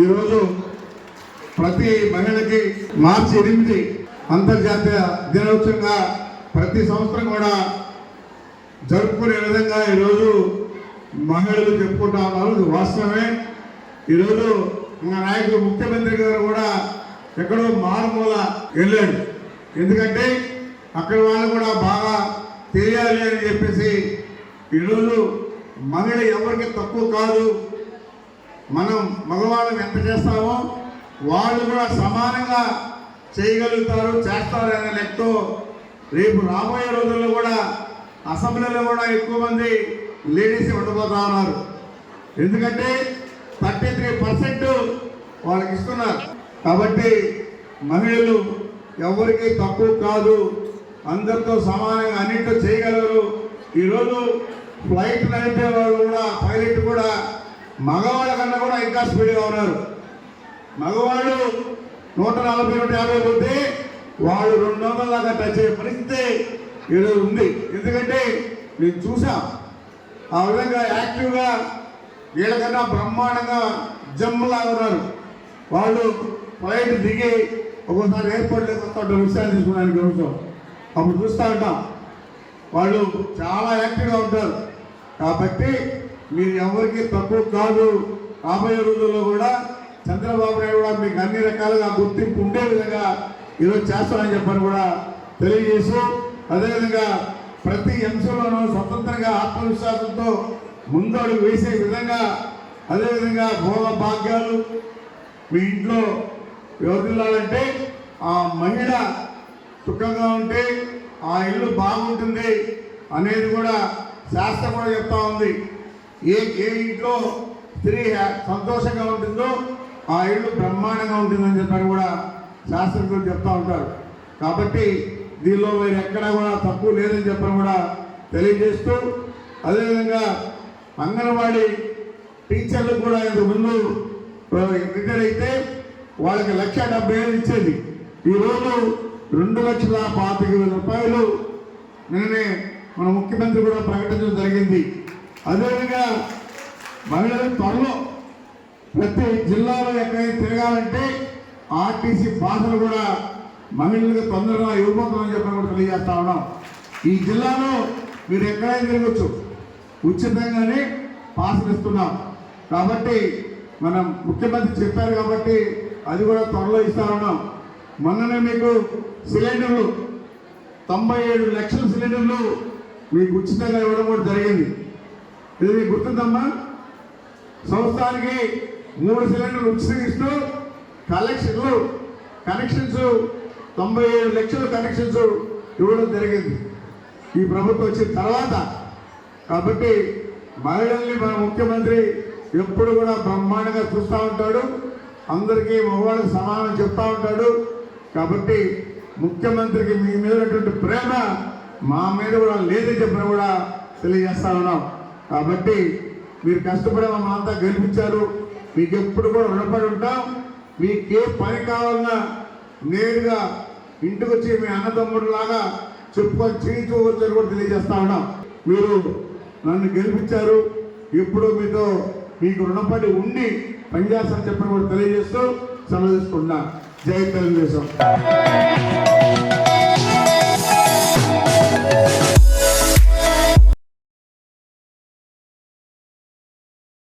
ఈరోజు ప్రతి మహిళకి మార్చి ఎనిమిది అంతర్జాతీయ దినోత్సవంగా ప్రతి సంవత్సరం కూడా జరుపుకునే విధంగా ఈరోజు మహిళలు చెప్పుకుంటా ఉన్నారు. ఇది వాస్తవమే. ఈరోజు మా నాయకుడు ముఖ్యమంత్రి గారు కూడా ఎక్కడో మారుమూల వెళ్ళాడు. ఎందుకంటే అక్కడ వాళ్ళు కూడా బాగా తెలియాలి అని చెప్పేసి ఈరోజు మహిళ ఎవరికి తక్కువ కాదు. మనం మగవాళ్ళం ఎంత చేస్తామో వాళ్ళు కూడా సమానంగా చేయగలుగుతారు చేస్తారు అనే లెక్కతో రేపు రాబోయే రోజుల్లో కూడా అసెంబ్లీలో కూడా ఎక్కువ మంది లేడీస్ ఉండబోతా ఉన్నారు. ఎందుకంటే థర్టీ త్రీ పర్సెంట్ వాళ్ళకి ఇస్తున్నారు. కాబట్టి మహిళలు ఎవరికి తక్కువ కాదు అందరితో సమానంగా అన్నింటితో చేయగలరు. ఈరోజు ఫ్లైట్ నడిపే వాళ్ళు కూడా పైలట్ కూడా మగవాళ్ళ కన్నా కూడా ఇంకా స్పీడ్గా ఉన్నారు. మగవాళ్ళు నూట నలభై నూట యాభై పోతే వాళ్ళు రెండు వందల దాకా టచ్ అయ్యే పరిస్థితి ఈరోజు ఉంది. ఎందుకంటే నేను చూసాం ఆ విధంగా యాక్టివ్గా వీళ్ళకన్నా బ్రహ్మాండంగా జమ్ములాగా ఉన్నారు. వాళ్ళు ఫ్లైట్ దిగి ఒక్కోసారి ఎయిర్పోర్ట్లోకి వస్తూ ఉంటారు విషయాలు తీసుకోవడానికి కోసం అప్పుడు చూస్తూ ఉంటాం. వాళ్ళు చాలా యాక్టివ్గా ఉంటారు. కాబట్టి మీరు ఎవరికి తక్కువ కాదు. రాబోయే రోజుల్లో కూడా చంద్రబాబు నాయుడు కూడా మీకు అన్ని రకాలుగా గుర్తింపు ఉండే విధంగా ఈరోజు చేస్తామని చెప్పని కూడా తెలియజేస్తూ అదేవిధంగా ప్రతి అంశంలోనూ స్వతంత్రంగా ఆత్మవిశ్వాసంతో ముందడుగు వేసే విధంగా అదేవిధంగా భోగ భాగ్యాలు మీ ఇంట్లో ఎవరిల్లాలంటే ఆ మహిళ సుఖంగా ఉంటే ఆ ఇల్లు బాగుంటుంది అనేది కూడా శాస్త్రం కూడా చెప్తా ఉంది. ఏ ఏ ఇంట్లో స్త్రీ సంతోషంగా ఉంటుందో ఆ ఇల్లు బ్రహ్మాండంగా ఉంటుందని చెప్పని కూడా శాస్త్రజ్ఞులు చెప్తూ ఉంటారు. కాబట్టి దీనిలో మీరు ఎక్కడా కూడా తప్పు లేదని చెప్పని కూడా తెలియజేస్తూ అదేవిధంగా అంగన్వాడీ టీచర్లు కూడా ఇంతకు ముందు రిటైర్ అయితే వాళ్ళకి లక్ష డెబ్బై వేలు ఇచ్చేది. ఈరోజు రెండు లక్షల పాతిక వేల రూపాయలు నిన్ననే మన ముఖ్యమంత్రి కూడా ప్రకటించడం జరిగింది. అదేవిధంగా మహిళలు త్వరలో ప్రతి జిల్లాలో ఎక్కడైనా తిరగాలంటే ఆర్టీసీ బాధలు కూడా మహిళలకు తొందరగా ఇవ్వబోతుందని చెప్పడం కూడా తెలియజేస్తా ఉన్నాం. ఈ జిల్లాలో మీరు ఎక్కడైనా తిరగచ్చు. ఉచితంగానే పాసులు ఇస్తున్నాం. కాబట్టి మనం ముఖ్యమంత్రి చెప్పారు కాబట్టి అది కూడా త్వరలో ఇస్తా ఉన్నాం. మొన్ననే మీకు సిలిండర్లు తొంభై ఏడు లక్షల సిలిండర్లు మీకు ఉచితంగా ఇవ్వడం కూడా జరిగింది. ఇది మీకు గుర్తుందమ్మా? సంవత్సరానికి మూడు సిలిండర్లు ఉచితంగా కలెక్షన్లు కనెక్షన్స్ తొంభై ఏడు లక్షల కనెక్షన్స్ ఇవ్వడం జరిగింది. ఈ ప్రభుత్వం వచ్చిన తర్వాత కాబట్టి మహిళల్ని మన ముఖ్యమంత్రి ఎప్పుడు కూడా బ్రహ్మాండంగా చూస్తూ ఉంటాడు. అందరికీ మగవాళ్ళకి సమానం చెప్తా ఉంటాడు. కాబట్టి ముఖ్యమంత్రికి మీ మీద ఉన్నటువంటి ప్రేమ మా మీద కూడా లేదని చెప్పిన కూడా తెలియజేస్తా ఉన్నాం. కాబట్టి మీరు కష్టపడే మమ్మల్ని గెలిపించారు. మీకు ఎప్పుడు కూడా రుణపడి ఉంటాం. మీకు ఏ పని కావాలన్నా నేరుగా ఇంటికి వచ్చి మీ అన్నదమ్ముడు లాగా చెప్పుకొని చేయించుకోవచ్చని కూడా తెలియజేస్తా ఉన్నాం. మీరు నన్ను గెలిపించారు. ఎప్పుడు మీతో మీకు రుణపడి ఉండి పనిచేస్తారని చెప్పని కూడా తెలియజేస్తూ సెలవు తీసుకుంటున్నా జై తెలుగుదేశం